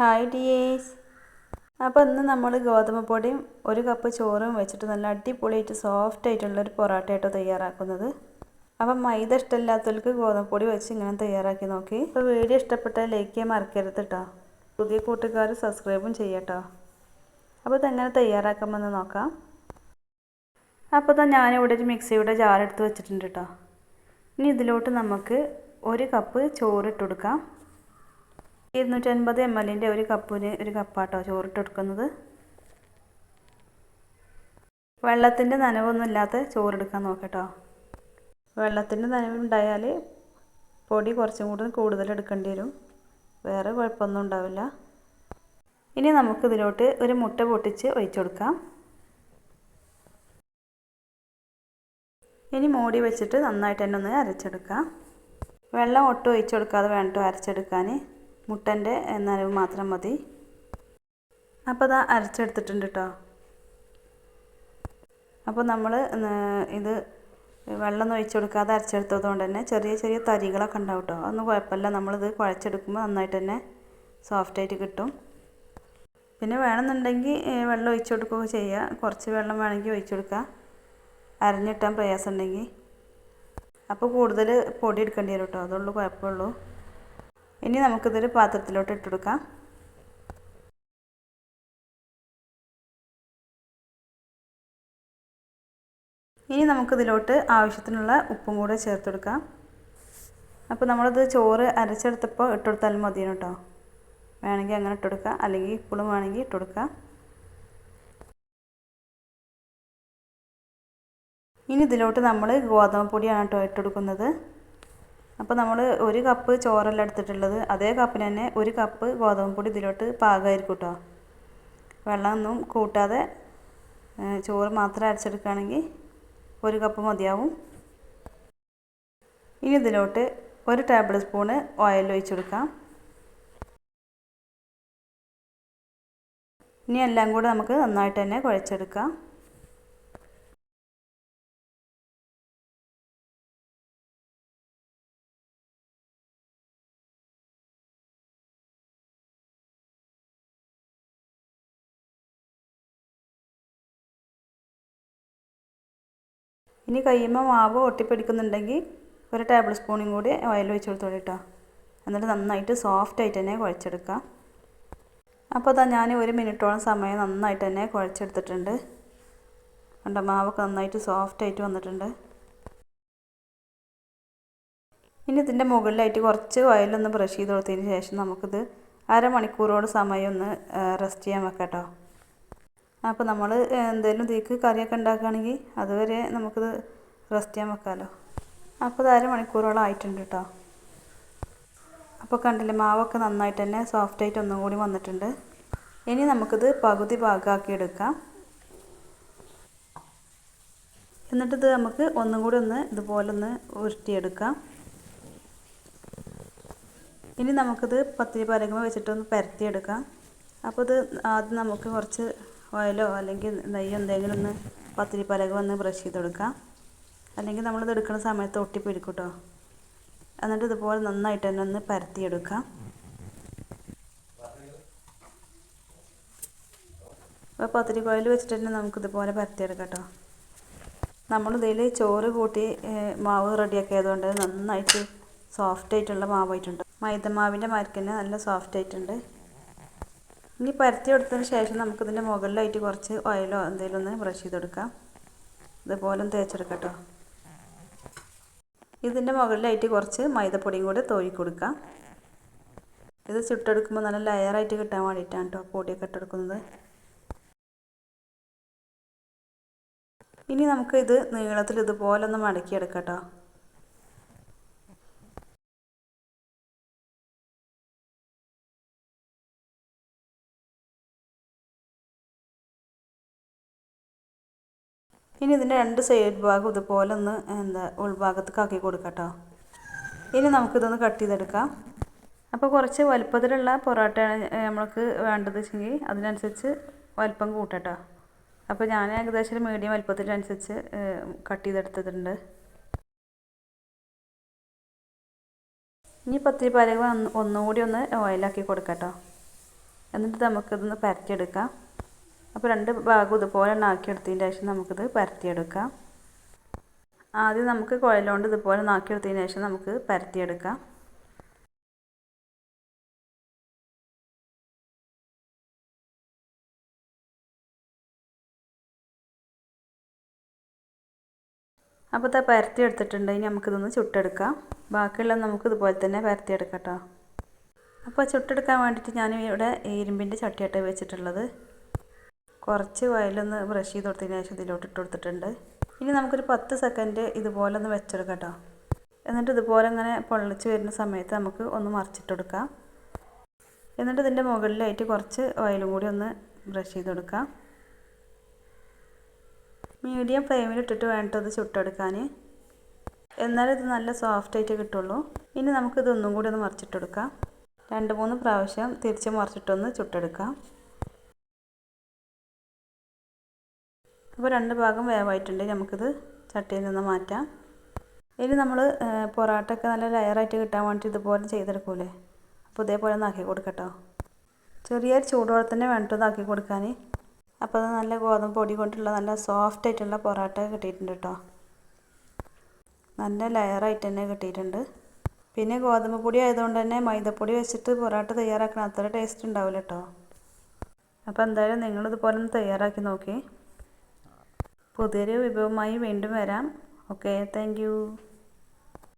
Hi ഡിയേസ് അപ്പോൾ ഇന്ന് നമ്മൾ ഗോതമ്പ് പൊടിയും ഒരു കപ്പ് ചോറും വെച്ചിട്ട് നല്ല അടിപൊളിയായിട്ട് സോഫ്റ്റ് ആയിട്ടുള്ള ആയിട്ടുള്ളൊരു പൊറോട്ടയായിട്ടോ തയ്യാറാക്കുന്നത്. അപ്പം മൈദ ഇഷ്ടമില്ലാത്തവർക്ക് ഗോതമ്പ് പൊടി വെച്ച് ഇങ്ങനെ തയ്യാറാക്കി നോക്കി. അപ്പോൾ വീഡിയോ ഇഷ്ടപ്പെട്ടാൽ ലൈക്ക് ചെയ്യാൻ മറക്കരുത് കേട്ടോ പുതിയ കൂട്ടുകാർ സബ്സ്ക്രൈബും ചെയ്യട്ടോ അപ്പോൾ ഇതെങ്ങനെ തയ്യാറാക്കാമെന്ന് നോക്കാം. അപ്പോൾ തന്നെ ഞാനിവിടെ ഒരു മിക്സിയുടെ ജാർ എടുത്ത് വെച്ചിട്ടുണ്ട് കേട്ടോ ഇനി ഇതിലോട്ട് നമുക്ക് ഒരു കപ്പ് ചോറ് ഇട്ട് കൊടുക്കാം. ഇരുന്നൂറ്റൻപത് എം എല്ലിന്റെ ഒരു കപ്പിന് ഒരു കപ്പാട്ടോ ചോറിട്ട് കൊടുക്കുന്നത് വെള്ളത്തിന്റെ നനവൊന്നും ഇല്ലാത്ത ചോറെടുക്കാൻ നോക്കട്ടോ. വെള്ളത്തിന്റെ നനവുണ്ടായാൽ പൊടി കുറച്ചും കൂടി കൂടുതൽ എടുക്കേണ്ടി വരും. വേറെ കുഴപ്പമൊന്നും ഉണ്ടാവില്ല. ഇനി നമുക്ക് ഇതിലോട്ട് ഒരു മുട്ട പൊട്ടിച്ച് ഒഴിച്ചു കൊടുക്കാം ഇനി മൂടി വെച്ചിട്ട് നന്നായിട്ട് തന്നെ ഒന്ന് അരച്ചെടുക്കാം. വെള്ളം ഒട്ടും ഒഴിച്ചു കൊടുക്കാതെ വേണ്ടോ അരച്ചെടുക്കാൻ. മുട്ടന്റെ നനവ് മാത്രം മതി. അപ്പോൾ അത് അരച്ചെടുത്തിട്ടുണ്ട് കേട്ടോ അപ്പോൾ നമ്മൾ ഇത് വെള്ളം ഒഴിച്ചു കൊടുക്കാതെ അരച്ചെടുത്തത് കൊണ്ട് തന്നെ ചെറിയ ചെറിയ തരികളൊക്കെ ഉണ്ടാവും കേട്ടോ അതൊന്നും കുഴപ്പമില്ല. നമ്മളിത് കുഴച്ചെടുക്കുമ്പോൾ നന്നായിട്ട് തന്നെ സോഫ്റ്റായിട്ട് കിട്ടും. പിന്നെ വേണമെന്നുണ്ടെങ്കിൽ വെള്ളം ഒഴിച്ചു കൊടുക്കുകയൊക്കെ ചെയ്യുക കുറച്ച് വെള്ളം വേണമെങ്കിൽ ഒഴിച്ചു കൊടുക്കുക അരഞ്ഞിട്ടാൻ പ്രയാസമുണ്ടെങ്കിൽ അപ്പോൾ കൂടുതൽ പൊടി എടുക്കേണ്ടി വരും കേട്ടോ അതുള്ളൂ കുഴപ്പമുള്ളൂ ഇനി നമുക്കിതൊരു പാത്രത്തിലോട്ട് ഇട്ടെടുക്കാം ഇനി നമുക്കിതിലോട്ട് ആവശ്യത്തിനുള്ള ഉപ്പും കൂടെ ചേർത്ത് കൊടുക്കാം അപ്പോൾ നമ്മളിത് ചോറ് അരച്ചെടുത്തപ്പോൾ ഇട്ടുകൊടുത്താലും മതി കേട്ടോ. വേണമെങ്കിൽ അങ്ങനെ ഇട്ടെടുക്കാം അല്ലെങ്കിൽ ഇപ്പോഴും വേണമെങ്കിൽ ഇട്ടെടുക്കാം ഇനി ഇതിലോട്ട് നമ്മൾ ഗോതമ്പ് പൊടിയാണ് കേട്ടോ ഇട്ടെടുക്കുന്നത് അപ്പോൾ നമ്മൾ ഒരു കപ്പ് ചോറല്ല എടുത്തിട്ടുള്ളത്. അതേ കപ്പിന് തന്നെ ഒരു കപ്പ് ഗോതമ്പ് പൊടി ഇതിലോട്ട് പാകമായിരിക്കും കേട്ടോ വെള്ളമൊന്നും കൂട്ടാതെ ചോറ് മാത്രം അരച്ചെടുക്കുകയാണെങ്കിൽ ഒരു കപ്പ് മതിയാവും. ഇനി ഇതിലോട്ട് ഒരു ടേബിൾ സ്പൂണ് ഓയിൽ ഒഴിച്ചു കൊടുക്കാം. ഇനി എല്ലാം കൂടെ നമുക്ക് നന്നായിട്ട് തന്നെ കുഴച്ചെടുക്കാം. ഇനി കയ്യുമ്പോൾ മാവ് ഒട്ടിപ്പിടിക്കുന്നുണ്ടെങ്കിൽ ഒരു ടേബിൾ സ്പൂണും കൂടി ഓയിൽ ഒഴിച്ച് കൊടുത്തോളൂ കേട്ടോ എന്നിട്ട് നന്നായിട്ട് സോഫ്റ്റ് ആയിട്ട് തന്നെ കുഴച്ചെടുക്കുക. അപ്പോൾ അതാ ഞാൻ ഒരു മിനിറ്റോളം സമയം നന്നായിട്ട് തന്നെ കുഴച്ചെടുത്തിട്ടുണ്ട്. കണ്ടോ മാവൊക്കെ നന്നായിട്ട് സോഫ്റ്റ് ആയിട്ട് വന്നിട്ടുണ്ട്. ഇനി ഇതിന്റെ മുകളിലായിട്ട് കുറച്ച് ഓയിലൊന്ന് ബ്രഷ് ചെയ്ത് കൊടുത്തതിന് ശേഷം നമുക്കിത് അരമണിക്കൂറോട് സമയം ഒന്ന് റെസ്റ്റ് ചെയ്യാൻ വെക്കാം കേട്ടോ അപ്പോൾ നമ്മൾ എന്തെങ്കിലും ഇതിലേക്ക് കറിയൊക്കെ ഉണ്ടാക്കുകയാണെങ്കിൽ അതുവരെ നമുക്കിത് റെസ്റ്റ് ചെയ്യാൻ വെക്കാമല്ലോ അപ്പോൾ ഇത് അരമണിക്കൂറോളം ആയിട്ടുണ്ട് കേട്ടോ അപ്പോൾ കണ്ടില്ലേ മാവൊക്കെ നന്നായിട്ട് തന്നെ സോഫ്റ്റായിട്ട് ഒന്നും കൂടി വന്നിട്ടുണ്ട്. ഇനി നമുക്കിത് പകുതി ഭാഗമാക്കി എടുക്കാം. എന്നിട്ടിത് നമുക്ക് ഒന്നും കൂടി ഒന്ന് ഇതുപോലെ ഒന്ന് ഉരുട്ടിയെടുക്കാം. ഇനി നമുക്കിത് പത്തിരി പരകുമ വെച്ചിട്ടൊന്ന് പരത്തിയെടുക്കാം. അപ്പോൾ ഇത് ആദ്യം നമുക്ക് കുറച്ച് ഓയിലോ അല്ലെങ്കിൽ നെയ്യോ എന്തെങ്കിലും ഒന്ന് പത്തിരി പലക വന്ന് ബ്രഷ് ചെയ്ത് കൊടുക്കാം അല്ലെങ്കിൽ നമ്മൾ ഇത് എടുക്കുന്ന സമയത്ത് ഒട്ടിപ്പിടിക്കും കേട്ടോ എന്നിട്ട് ഇതുപോലെ നന്നായിട്ട് തന്നെ ഒന്ന് പരത്തിയെടുക്കാം അപ്പോൾ പത്തിരി കോയിൽ വെച്ചിട്ട് തന്നെ നമുക്കിതുപോലെ പരത്തിയെടുക്കാം കേട്ടോ. നമ്മളിതിൽ ചോറ് കൂട്ടി മാവ് റെഡിയാക്കിയതുകൊണ്ട് നന്നായിട്ട് സോഫ്റ്റ് ആയിട്ടുള്ള മാവായിട്ടുണ്ട്. മൈദമാവിന്റെ മരക്കന്നെ നല്ല സോഫ്റ്റ് ആയിട്ടുണ്ട്. ഇനി പരത്തി എടുത്തതിന് ശേഷം നമുക്കിതിന്റെ മുകളിലായിട്ട് കുറച്ച് ഓയിലോ എന്തെങ്കിലും ഒന്ന് ബ്രഷ് ചെയ്തെടുക്കാം. ഇതുപോലെ തേച്ചെടുക്കാം കേട്ടോ. ഇതിന്റെ മുകളിലായിട്ട് കുറച്ച് മൈദപ്പൊടിയും കൂടി തോഴി കൊടുക്കാം. ഇത് ചുട്ടെടുക്കുമ്പോൾ നല്ല ലെയറായിട്ട് കിട്ടാൻ വേണ്ടിയിട്ടാണ് കേട്ടോ പൊടിയൊക്കെ ഇട്ടെടുക്കുന്നത്. ഇനി നമുക്ക് ഇത് നീളത്തിൽ ഇതുപോലെ ഒന്ന് മടക്കിയെടുക്കാം കേട്ടോ. ഇനി ഇതിന്റെ രണ്ട് സൈഡ് ഭാഗം ഇതുപോലെ ഒന്ന് എന്താ ഉൾഭാഗത്തേക്ക് ആക്കി കൊടുക്കാം ഇനി നമുക്കിതൊന്ന് കട്ട് ചെയ്തെടുക്കാം. അപ്പോൾ കുറച്ച് വലുപ്പത്തിലുള്ള പൊറോട്ടയാണ് നമ്മൾക്ക് വേണ്ടത് വെച്ചെങ്കിൽ അതിനനുസരിച്ച് വലുപ്പം കൂട്ടട്ടോ. അപ്പോൾ ഞാൻ ഏകദേശം ഒരു മീഡിയം വലുപ്പത്തിനനുസരിച്ച് കട്ട് ചെയ്തെടുത്തിട്ടുണ്ട്. ഇനി പത്തിരി പാലകം ഒന്നുകൂടി ഒന്ന് ഓയിലാക്കി കൊടുക്കട്ടോ. എന്നിട്ട് നമുക്കിതൊന്ന് പരത്തിയെടുക്കാം. അപ്പോൾ രണ്ട് ഭാഗം ഇതുപോലെ നാക്കിയെടുത്തതിന്റെ ശേഷം നമുക്കിത് പരത്തിയെടുക്കാം. ആദ്യം നമുക്ക് കുഴലുകൊണ്ട് ഇതുപോലെ നാക്കിയെടുത്തതിന് ശേഷം നമുക്ക് പരത്തിയെടുക്കാം. അപ്പോൾ ഇതാ പരത്തി എടുത്തിട്ടുണ്ട് ഇനി നമുക്കിതൊന്ന് ചുട്ടെടുക്കാം. ബാക്കിയുള്ള നമുക്ക് ഇതുപോലെ തന്നെ പരത്തി എടുക്കാം കേട്ടോ അപ്പോൾ ചുട്ടെടുക്കാൻ വേണ്ടിയിട്ട് ഞാൻ ഇവിടെ ഇരുമ്പിന്റെ ചട്ടിയായിട്ട് വെച്ചിട്ടുള്ളത്. കുറച്ച് വയലൊന്ന് ബ്രഷ് ചെയ്ത് കൊടുത്തതിന് ശേഷം ഇതിലോട്ട് ഇട്ട് കൊടുത്തിട്ടുണ്ട്. ഇനി നമുക്കൊരു പത്ത് സെക്കൻഡ് ഇതുപോലെ ഒന്ന് വെച്ചെടുക്കാം കേട്ടോ. എന്നിട്ട് ഇതുപോലെ ഇങ്ങനെ പൊള്ളിച്ച് വരുന്ന സമയത്ത് നമുക്ക് ഒന്ന് മറിച്ചിട്ട് കൊടുക്കാം. എന്നിട്ട് ഇതിന്റെ മുകളിലായിട്ട് കുറച്ച് ഓയിലും കൂടി ഒന്ന് ബ്രഷ് ചെയ്ത് കൊടുക്കാം. മീഡിയം ഫ്ലെയിമിൽ ഇട്ടിട്ട് വേണ്ടത് ഇത് ചുട്ടെടുക്കാൻ. എന്നാലും ഇത് നല്ല സോഫ്റ്റ് ആയിട്ട് കിട്ടുള്ളൂ. ഇനി നമുക്കിത് ഒന്നും കൂടി ഒന്ന് മറിച്ചിട്ടെടുക്കാം രണ്ട് മൂന്ന് പ്രാവശ്യം തിരിച്ച് മറിച്ചിട്ടൊന്ന് ചുട്ടെടുക്കാം. അപ്പോൾ രണ്ട് ഭാഗം വേവായിട്ടുണ്ട്. നമുക്കിത് ചട്ടിയിൽ നിന്ന് മാറ്റാം. ഇനി നമ്മൾ പൊറാട്ടൊക്കെ നല്ല ലെയറായിട്ട് കിട്ടാൻ വേണ്ടിയിട്ട് ഇതുപോലെ ചെയ്തെടുക്കൂലേ? അപ്പോൾ ഇതേപോലെ ഒന്ന് ആക്കി കൊടുക്കട്ടോ. ചെറിയ ചൂടോടെ തന്നെ വേണ്ടത് ആക്കി കൊടുക്കാൻ. അപ്പോൾ അത് നല്ല ഗോതമ്പ് പൊടി കൊണ്ടുള്ള നല്ല സോഫ്റ്റ് ആയിട്ടുള്ള പൊറാട്ട കിട്ടിയിട്ടുണ്ട് കേട്ടോ. നല്ല ലെയറായിട്ട് തന്നെ കിട്ടിയിട്ടുണ്ട്. പിന്നെ ഗോതമ്പ് പൊടി ആയതുകൊണ്ട് തന്നെ മൈദപ്പൊടി വെച്ചിട്ട് പൊറാട്ട തയ്യാറാക്കണം അത്ര ടേസ്റ്റ് ഉണ്ടാവില്ല കേട്ടോ. അപ്പോൾ എന്തായാലും നിങ്ങളിതുപോലെ ഒന്ന് തയ്യാറാക്കി നോക്കി. പുതിയൊരു വിഭവമായി വീണ്ടും വരാം. Okay thank